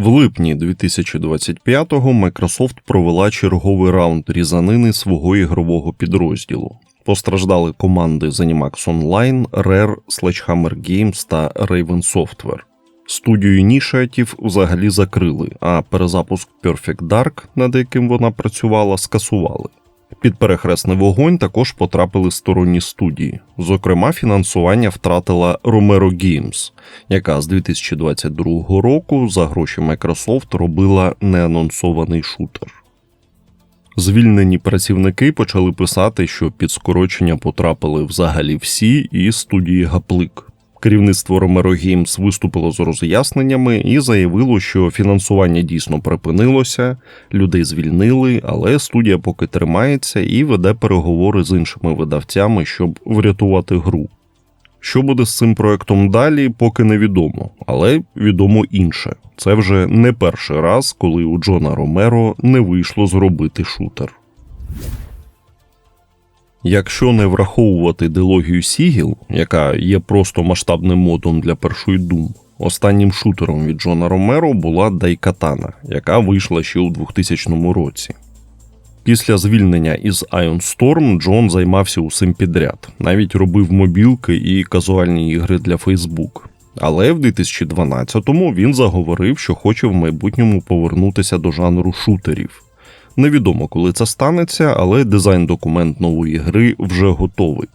В липні 2025-го Microsoft провела черговий раунд різанини свого ігрового підрозділу. Постраждали команди ZeniMax Online, Rare, Sledgehammer Games та Raven Software. Студію Initiative взагалі закрили, а перезапуск Perfect Dark, над яким вона працювала, скасували. Під перехресний вогонь також потрапили сторонні студії. Зокрема, фінансування втратила Romero Games, яка з 2022 року за гроші Microsoft робила неанонсований шутер. Звільнені працівники почали писати, що під скорочення потрапили взагалі всі і студії Гаплик. Керівництво Romero Games виступило з роз'ясненнями і заявило, що фінансування дійсно припинилося, людей звільнили, але студія поки тримається і веде переговори з іншими видавцями, щоб врятувати гру. Що буде з цим проектом далі, поки невідомо, але відомо інше. Це вже не перший раз, коли у Джона Ромеро не вийшло зробити шутер. Якщо не враховувати дилогію Сігіл, яка є просто масштабним модом для першої Doom, останнім шутером від Джона Ромеро була Дайкатана, яка вийшла ще у 2000 році. Після звільнення із Ion Storm Джон займався усім підряд, навіть робив мобілки і казуальні ігри для Facebook. Але в 2012-му він заговорив, що хоче в майбутньому повернутися до жанру шутерів. Невідомо, коли це станеться, але дизайн-документ нової гри вже готовий.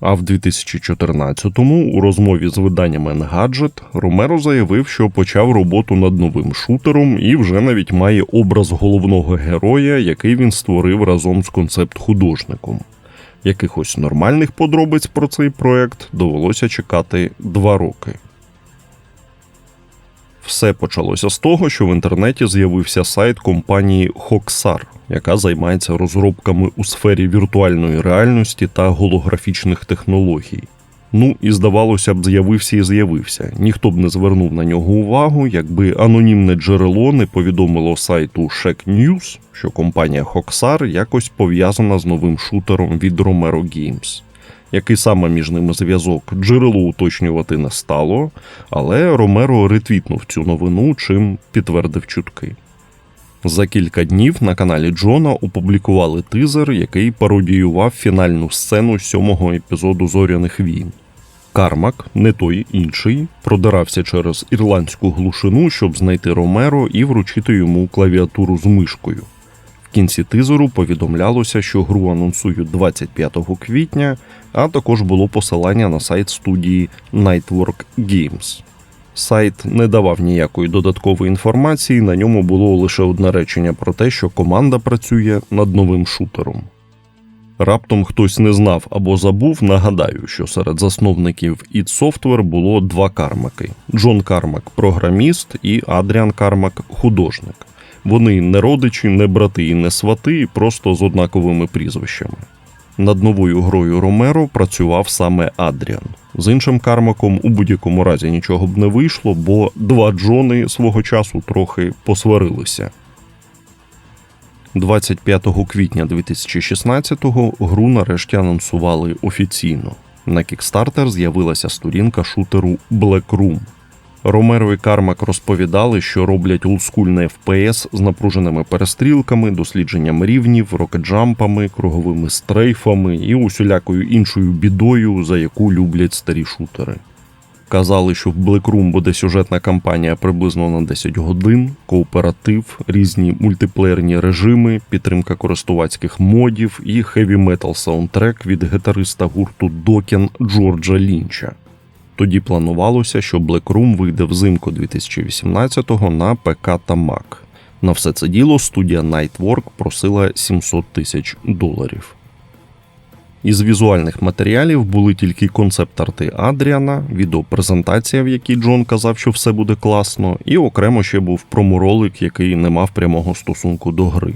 А в 2014-му у розмові з виданням Engadget Ромеро заявив, що почав роботу над новим шутером і вже навіть має образ головного героя, який він створив разом з концепт-художником. Якихось нормальних подробиць про цей проект довелося чекати два роки. Все почалося з того, що в інтернеті з'явився сайт компанії Hoxar, яка займається розробками у сфері віртуальної реальності та голографічних технологій. Ну і здавалося б, з'явився і з'явився. Ніхто б не звернув на нього увагу, якби анонімне джерело не повідомило сайту Shack News, що компанія Hoxar якось пов'язана з новим шутером від Romero Games. Який саме між ними зв'язок джерело уточнювати не стало, але Ромеро ретвітнув цю новину, чим підтвердив чутки. За кілька днів на каналі Джона опублікували тизер, який пародіював фінальну сцену сьомого епізоду Зоряних війн. Кармак, не той інший, продирався через ірландську глушину, щоб знайти Ромеро і вручити йому клавіатуру з мишкою. Кінці тизеру повідомлялося, що гру анонсують 25 квітня, а також було посилання на сайт студії Nightwork Games. Сайт не давав ніякої додаткової інформації, на ньому було лише одне речення про те, що команда працює над новим шутером. Раптом хтось не знав або забув, нагадаю, що серед засновників id Software було два кармаки: Джон Кармак програміст і Адріан Кармак художник. Вони не родичі, не брати і не свати, просто з однаковими прізвищами. Над новою грою Ромеро працював саме Адріан. З іншим кармаком у будь-якому разі нічого б не вийшло, бо два Джони свого часу трохи посварилися. 25 квітня 2016-го гру нарешті анонсували офіційно. На Kickstarter з'явилася сторінка шутеру Black Room. Ромеро і Кармак розповідали, що роблять олдскульний FPS з напруженими перестрілками, дослідженням рівнів, рокеджампами, круговими стрейфами і усілякою іншою бідою, за яку люблять старі шутери. Казали, що в Black Room буде сюжетна кампанія приблизно на 10 годин, кооператив, різні мультиплеєрні режими, підтримка користувацьких модів і хеві метал саундтрек від гітариста гурту Докен Джорджа Лінча. Тоді планувалося, що Black Room вийде взимку 2018-го на ПК та Mac. На все це діло студія Nightwork просила 700 тисяч доларів. Із візуальних матеріалів були тільки концепт-арти Адріана, відеопрезентація, в якій Джон казав, що все буде класно, і окремо ще був проморолик, який не мав прямого стосунку до гри.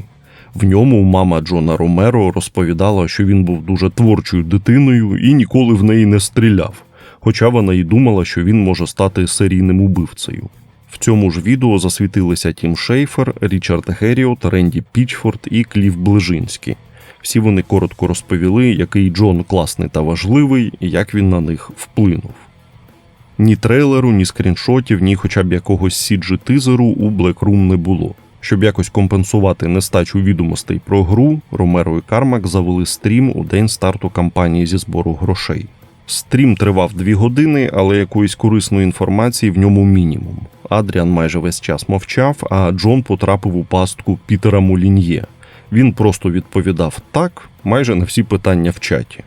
В ньому мама Джона Ромеро розповідала, що він був дуже творчою дитиною і ніколи в неї не стріляв, хоча вона й думала, що він може стати серійним убивцею. В цьому ж відео засвітилися Тім Шейфер, Річард Геріот, Ренді Пічфорд і Клів Ближинський. Всі вони коротко розповіли, який Джон класний та важливий і як він на них вплинув. Ні трейлеру, ні скріншотів, ні хоча б якогось сіджі тизеру у Black Room не було. Щоб якось компенсувати нестачу відомостей про гру, Ромеро і Кармак завели стрім у день старту кампанії зі збору грошей. Стрім тривав дві години, але якоїсь корисної інформації в ньому мінімум. Адріан майже весь час мовчав, а Джон потрапив у пастку Пітера Мулін'є. Він просто відповідав так майже на всі питання в чаті.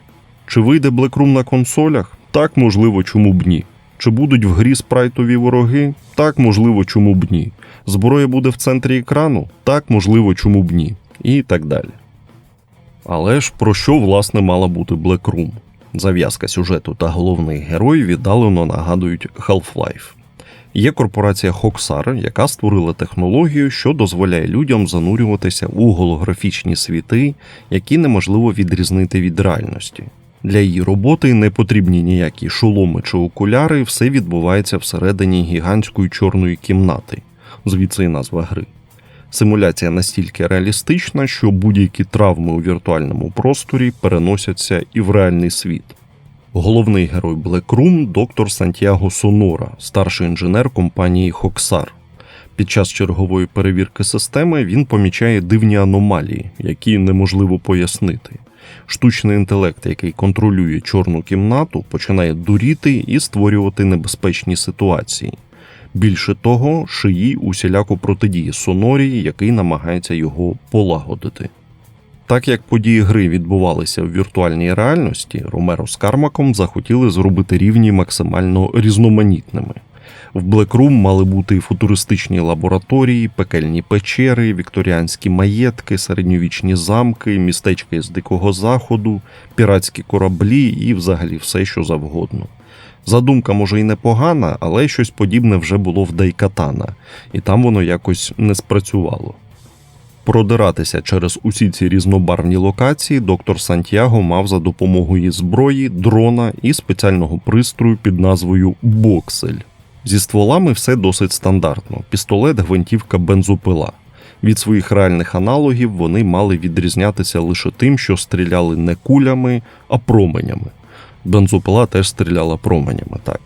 Чи вийде Room на консолях? Так, можливо, чому б ні. Чи будуть в грі спрайтові вороги? Так, можливо, чому б ні. Зброя буде в центрі екрану? Так, можливо, чому б ні. І так далі. Але ж про що власне мала бути Room? Зав'язка сюжету та головний герой віддалено нагадують Half-Life. Є корпорація Hoxar, яка створила технологію, що дозволяє людям занурюватися у голографічні світи, які неможливо відрізнити від реальності. Для її роботи не потрібні ніякі шоломи чи окуляри, все відбувається всередині гігантської чорної кімнати, звідси і назва гри. Симуляція настільки реалістична, що будь-які травми у віртуальному просторі переносяться і в реальний світ. Головний герой Room – доктор Сантьяго Сонора, старший інженер компанії Hoxar. Під час чергової перевірки системи він помічає дивні аномалії, які неможливо пояснити. Штучний інтелект, який контролює чорну кімнату, починає дуріти і створювати небезпечні ситуації. Більше того, шиї усіляко протидіє Сонорі, який намагається його полагодити. Так як події гри відбувалися в віртуальній реальності, Ромеро з Кармаком захотіли зробити рівні максимально різноманітними. В Room мали бути футуристичні лабораторії, пекельні печери, вікторіанські маєтки, середньовічні замки, містечки з Дикого Заходу, піратські кораблі і взагалі все, що завгодно. Задумка може і непогана, але щось подібне вже було в Дайкатана, і там воно якось не спрацювало. Продиратися через усі ці різнобарвні локації доктор Сантьяго мав за допомогою зброї, дрона і спеціального пристрою під назвою Боксель. Зі стволами все досить стандартно: пістолет, гвинтівка, бензопила. Від своїх реальних аналогів вони мали відрізнятися лише тим, що стріляли не кулями, а променями. Бензопила теж стріляла променями, так.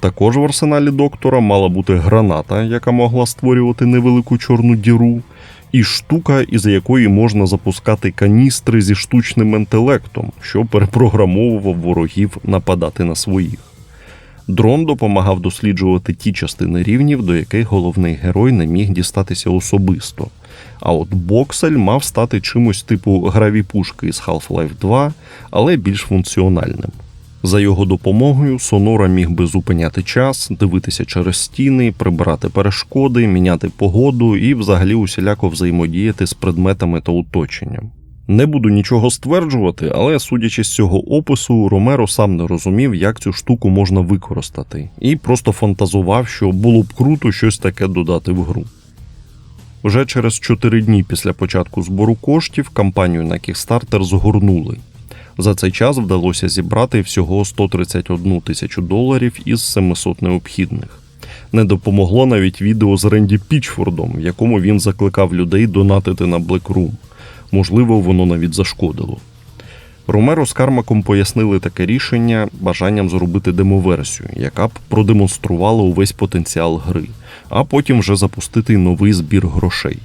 Також в арсеналі доктора мала бути граната, яка могла створювати невелику чорну діру, і штука, із якої можна запускати каністри зі штучним інтелектом, що перепрограмовував ворогів нападати на своїх. Дрон допомагав досліджувати ті частини рівнів, до яких головний герой не міг дістатися особисто. А от Боксель мав стати чимось типу гравіпушки з Half-Life 2, але більш функціональним. За його допомогою Сонора міг би зупиняти час, дивитися через стіни, прибирати перешкоди, міняти погоду і взагалі усіляко взаємодіяти з предметами та оточенням. Не буду нічого стверджувати, але судячи з цього опису, Ромеро сам не розумів, як цю штуку можна використати, і просто фантазував, що було б круто щось таке додати в гру. Вже через 4 дні після початку збору коштів кампанію на Kickstarter згорнули. За цей час вдалося зібрати всього 131 тисячу доларів із 700 необхідних. Не допомогло навіть відео з Ренді Пічфордом, в якому він закликав людей донатити на Room. Можливо, воно навіть зашкодило. Ромеро з Кармаком пояснили таке рішення бажанням зробити демоверсію, яка б продемонструвала увесь потенціал гри, а потім вже запустити новий збір грошей.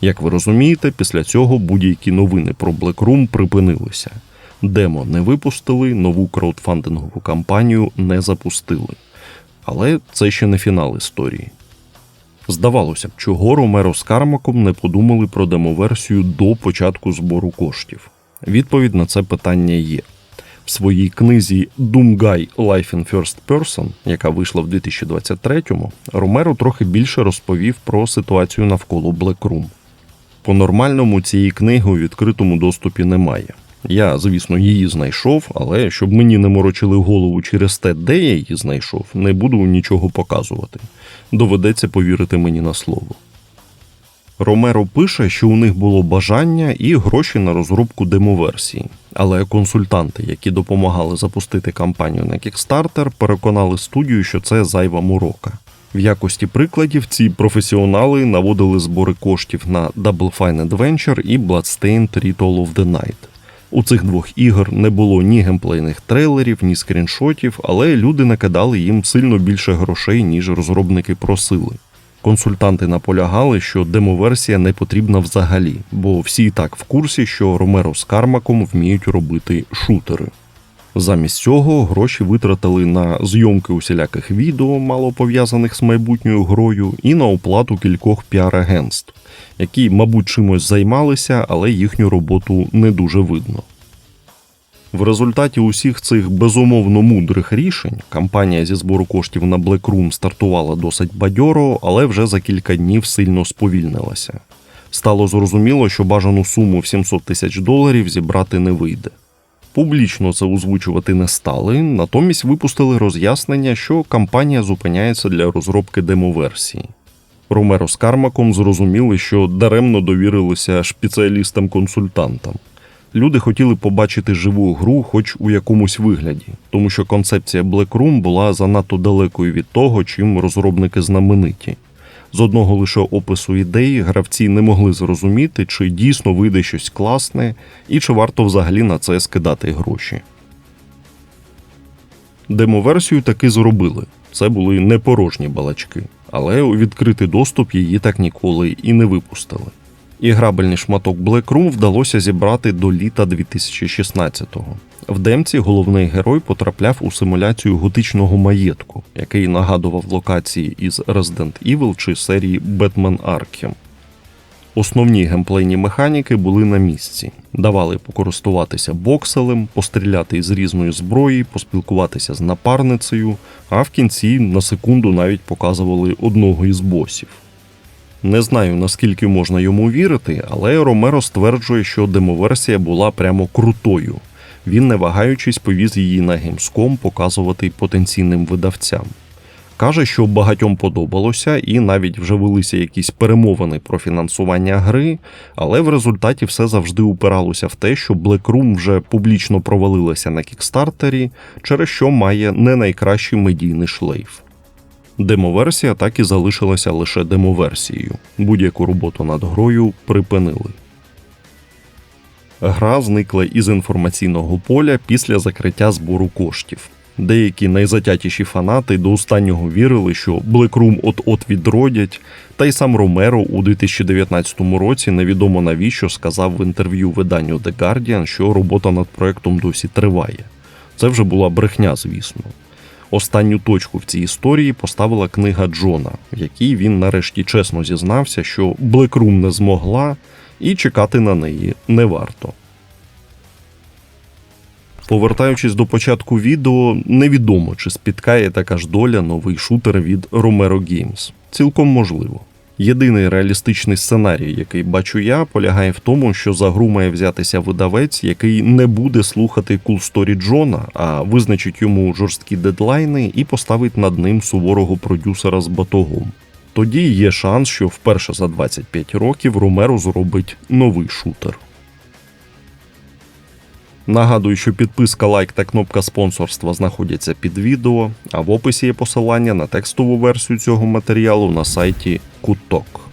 Як ви розумієте, після цього будь-які новини про Room припинилися. Демо не випустили, нову краудфандингову кампанію не запустили. Але це ще не фінал історії. Здавалося б, чого Ромеро з Кармаком не подумали про демоверсію до початку збору коштів. Відповідь на це питання є. В своїй книзі Doomguy Life in First Person, яка вийшла в 2023-му, Ромеро трохи більше розповів про ситуацію навколо Black Room. По-нормальному цієї книги у відкритому доступі немає. Я, звісно, її знайшов, але щоб мені не морочили голову через те, де я її знайшов, не буду нічого показувати. Доведеться повірити мені на слово. Ромеро пише, що у них було бажання і гроші на розробку демоверсії, але консультанти, які допомагали запустити кампанію на Kickstarter, переконали студію, що це зайва морока. В якості прикладів ці професіонали наводили збори коштів на Double Fine Adventure і Bloodstained Ritual of the Night. У цих двох ігор не було ні геймплейних трейлерів, ні скріншотів, але люди накидали їм сильно більше грошей, ніж розробники просили. Консультанти наполягали, що демоверсія не потрібна взагалі, бо всі і так в курсі, що Ромеро з Кармаком вміють робити шутери. Замість цього гроші витратили на зйомки усіляких відео, мало пов'язаних з майбутньою грою, і на оплату кількох піар-агентств, які, мабуть, чимось займалися, але їхню роботу не дуже видно. В результаті усіх цих безумовно мудрих рішень кампанія зі збору коштів на Black Room стартувала досить бадьоро, але вже за кілька днів сильно сповільнилася. Стало зрозуміло, що бажану суму в 700 тисяч доларів зібрати не вийде. Публічно це озвучувати не стали, натомість випустили роз'яснення, що кампанія зупиняється для розробки демоверсії. Ромеро з Кармаком зрозуміли, що даремно довірилися спеціалістам-консультантам. Люди хотіли побачити живу гру, хоч у якомусь вигляді, тому що концепція Black Room була занадто далекою від того, чим розробники знамениті. З одного лише опису ідеї гравці не могли зрозуміти, чи дійсно вийде щось класне і чи варто взагалі на це скидати гроші. Демоверсію таки зробили. Це були не порожні балачки, але у відкритий доступ її так ніколи і не випустили. І грабельний шматок Black Room вдалося зібрати до літа 2016-го. В демці головний герой потрапляв у симуляцію готичного маєтку, який нагадував локації із Resident Evil чи серії Batman Arkham. Основні геймплейні механіки були на місці, давали покористуватися бокселем, постріляти із різної зброї, поспілкуватися з напарницею, а в кінці на секунду навіть показували одного із босів. Не знаю наскільки можна йому вірити, але Ромеро стверджує, що демоверсія була прямо крутою. Він, не вагаючись, повіз її на Gamescom показувати потенційним видавцям. Каже, що багатьом подобалося, і навіть вже велися якісь перемовини про фінансування гри, але в результаті все завжди упиралося в те, що Room вже публічно провалилася на кікстартері, через що має не найкращий медійний шлейф. Демоверсія так і залишилася лише демоверсією. Будь-яку роботу над грою припинили. Гра зникла із інформаційного поля після закриття збору коштів. Деякі найзатятіші фанати до останнього вірили, що Room от-от відродять, та й сам Ромеро у 2019 році невідомо навіщо сказав в інтерв'ю виданню The Guardian, що робота над проектом досі триває. Це вже була брехня, звісно. Останню точку в цій історії поставила книга Джона, в якій він нарешті чесно зізнався, що Room не змогла і чекати на неї не варто. Повертаючись до початку відео, невідомо, чи спіткає така ж доля новий шутер від Romero Games. Цілком можливо. Єдиний реалістичний сценарій, який бачу я, полягає в тому, що за гру має взятися видавець, який не буде слухати Cool Джона, а визначить йому жорсткі дедлайни і поставить над ним суворого продюсера з батогом. Тоді є шанс, що вперше за 25 років Ромеро зробить новий шутер. Нагадую, що підписка, лайк та кнопка спонсорства знаходяться під відео, а в описі є посилання на текстову версію цього матеріалу на сайті Куток.